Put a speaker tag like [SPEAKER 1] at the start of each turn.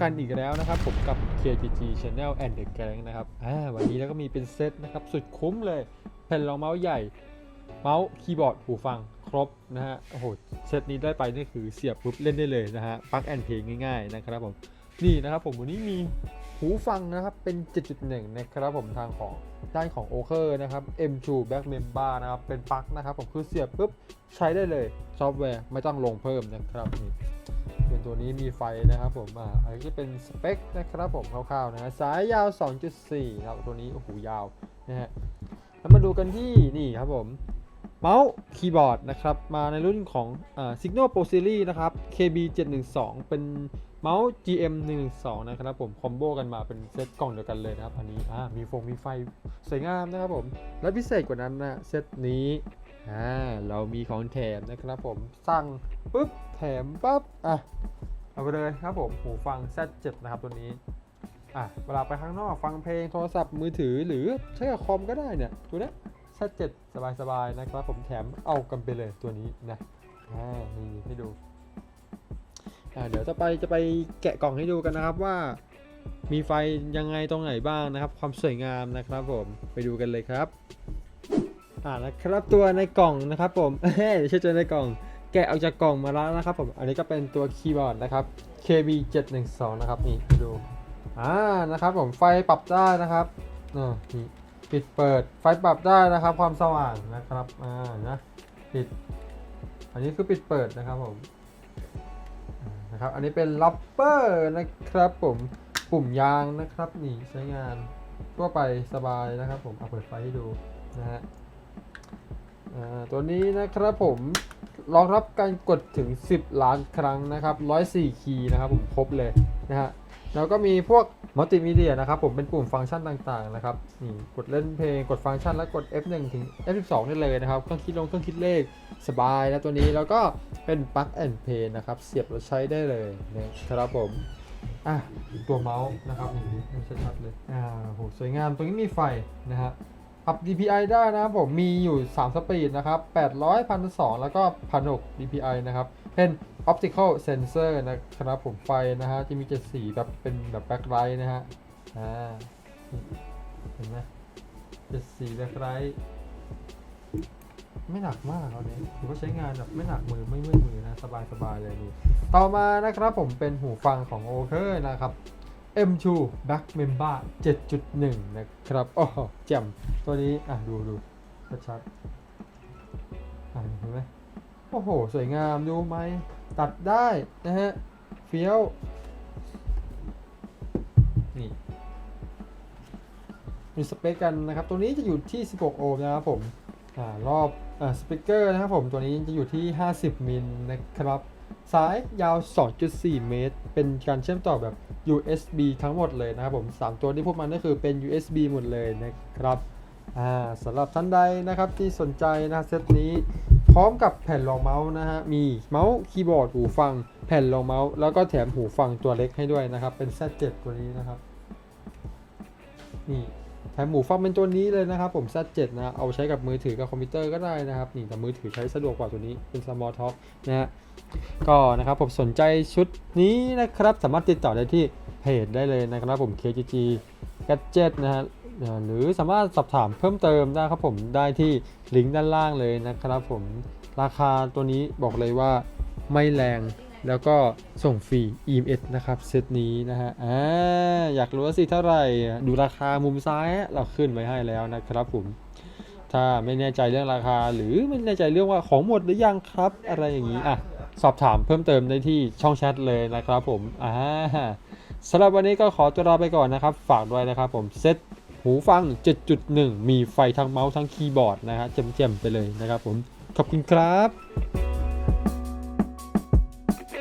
[SPEAKER 1] กันอีกแล้วนะครับ ผมกับ KTG Channel and the Gang นะครับอ่าวันนี้แล้วก็มีเป็นเซตนะครับ สุดคุ้มเลย แผ่นรองเมาส์ใหญ่ เมาส์คีย์บอร์ดหูฟังครบนะฮะโอ้โหเซตนี้ได้ไปนี่คือเสียบปุ๊บเล่นได้เลยนะฮะปลั๊กแอนเพลงง่ายๆนะครับผมนี่นะครับผมวันนี้มีหูฟังนะครับเป็น 7.1 นะครับผมทางของด้านของ o k e r นะครับ M2 Back Member นะครับเป็นปลั๊กนะครับผมคือเสียบปุ๊บใช้ได้เลยซอฟต์แวร์ไม่ต้องลงเพิ่มนะครับนี่ ตัวนี้มีไฟนะครับผมอ่าอันนี้เป็นสเปคนะครับผมคร่าวๆนะฮะสายยาว 2.4 ครับตัวนี้โอ้โหยาวนะฮะแล้วมาดูกันที่นี่ครับผมเมาส์คีย์บอร์ดนะครับมาในรุ่นของอ่า Signal Pro Series นะครับ KB 712เป็นเมาส์ GM 112นะครับผมคอมโบกันมาเป็นเซตกล่องเดียวกันเลยนะครับ อันนี้อ่ามีฟงมีไฟสวยงามนะครับผม และพิเศษกว่านั้นนะเซตนี้อ่าเรามีของแถมนะครับผมสั่งปุ๊บแถมปั๊บอะ เอาไปเลยครับผมหูฟัง Z7 นะครับตัวนี้อะเวลาไปข้างนอกฟังเพลงโทรศัพท์มือถือหรือใช้กับคอมก็ได้เนี่ยตัวนี้ Z7 สบายๆนะครับผมแถมเอากันไปเลยตัวนี้นะอ่านี่ให้ดูอ่าเดี๋ยวจะไปจะไปแกะกล่องให้ดูกันนะครับว่ามีไฟยังไงตรงไหนบ้างนะครับ ความสวยงามนะครับผมไปดูกันเลยครับอ่านะครับตัวในกล่องนะครับผมเฮ้ยไม่ใช่ตัวในกล่อง แกะออกจากกล่องมาแล้วนะครับผม อันนี้ก็เป็นตัวคีย์บอร์ดนะครับ KB 712นะครับนี่ดู อ่า นะครับผมไฟปรับได้นะครับอ่านี่ปิดเปิด ไฟปรับได้นะครับ ความสว่างนะครับ อ่า นะ ปิด อันนี้คือปิดเปิดนะครับผม นะครับ อันนี้เป็นล็อปเปอร์นะครับผม ปุ่มยางนะครับ นี่ใช้งานทั่วไปสบายนะครับผม เอาเปิดไฟให้ดูนะฮะ ตัวนี้นะครับผมรองรับการกดถึง 10 ล้านครั้งนะครับ 104 คีย์นะครับผมครบเลยนะฮะแล้วก็มีพวกมัลติมีเดียนะครับผมเป็นปุ่มฟังก์ชันต่างๆนะครับนี่กดเล่นเพลงกดฟังก์ชันแล้วกด F1 ถึง F12 ได้เลยนะครับเครื่องคิดลงเครื่องคิดเลขสบายนะตัวนี้แล้วก็เป็น Plug and Play นะครับเสียบแล้วใช้ได้เลยนะครับผมอะตัวเมาส์นะครับนี่ชัดๆเลยอ่าโหสวยงามตรงนี้มีไฟนะฮะ ปรับ DPI ได้นะครับผมมีอยู่ 3 สปีดนะครับ 800 1,200 แล้วก็ 1,600 DPI นะครับ เป็น optical sensor นะครับผมไฟนะฮะที่มีเจ็ดสีแบบเป็นแบบแบ็คไลท์นะฮะอ่าเห็นไหมเจ็ดสีแบ็คไลท์ไม่หนักมากเอาเนี้ยถือว่าใช้งานแบบไม่หนักมือไม่เมื่อยมือนะ สบายสบายเลยนี่ต่อมานะครับผมเป็นหูฟังของ o k e r นะครับ M2 Back Member 7.1 นะครับอ้โหแจ่มตัวนี้ อะ ดูดูชัดอะเห็นไหมโอ้โห สวยงามดูไหม ตัดได้นะฮะ เฟี้ยว นี่ มีสเปคกันนะครับ ตัวนี้จะอยู่ที่ 16 โอห์มนะครับผม อ่า รอบ อ่า สปีกเกอร์นะครับผม ตัวนี้จะอยู่ที่ 50 มิลนะครับ สายยาว 2.4 เมตร เป็นการเชื่อมต่อแบบ USB ทั้งหมดเลยนะครับผม 3 ตัวที่พวกมันก็คือเป็น USB หมดเลยนะครับสำหรับท่านใดนะครับที่สนใจนะเซตนี้พร้อมกับแผ่นรองเมาส์นะฮะ มีเมาส์คีย์บอร์ดหูฟัง แผ่นรองเมาส์ แล้วก็แถมหูฟังตัวเล็กให้ด้วยนะครับ เป็น Z7 ตัวนี้นะครับ นี่ แถมหมูฟังเป็นตัวนี้เลยนะครับผม Z7 นะเอาใช้กับมือถือกับคอมพิวเตอร์ก็ได้นะครับนี่แต่มือถือใช้สะดวกกว่าตัวนี้เป็น Small Talk นะฮะก็นะครับผมสนใจชุดนี้นะครับสามารถติดต่อได้ที่เพจได้เลยนะครับผม KGG Gadget นะฮะหรือสามารถสอบถามเพิ่มเติมได้ครับผมได้ที่ลิงก์ด้านล่างเลยนะครับผมราคาตัวนี้บอกเลยว่าไม่แรง แล้วก็ส่งฟรี EMS นะครับเซตนี้นะฮะอ่าอยากรู้ว่าสิเท่าไหร่ ดูราคามุมซ้ายเราขึ้นไว้ให้แล้วนะครับผม ถ้าไม่แน่ใจเรื่องราคาหรือไม่แน่ใจเรื่องว่าของหมดหรือยังครับ อะไรอย่างนี้อะสอบถามเพิ่มเติมได้ที่ช่องแชทเลยนะครับผมอ่าสำหรับวันนี้ก็ขอตัวลาไปก่อนนะครับ ฝากด้วยนะครับผมเซตหูฟัง 7.1 มีไฟทั้งเมาส์ทั้งคีย์บอร์ดนะฮะเจ็มๆไปเลยนะครับผม ขอบคุณครับ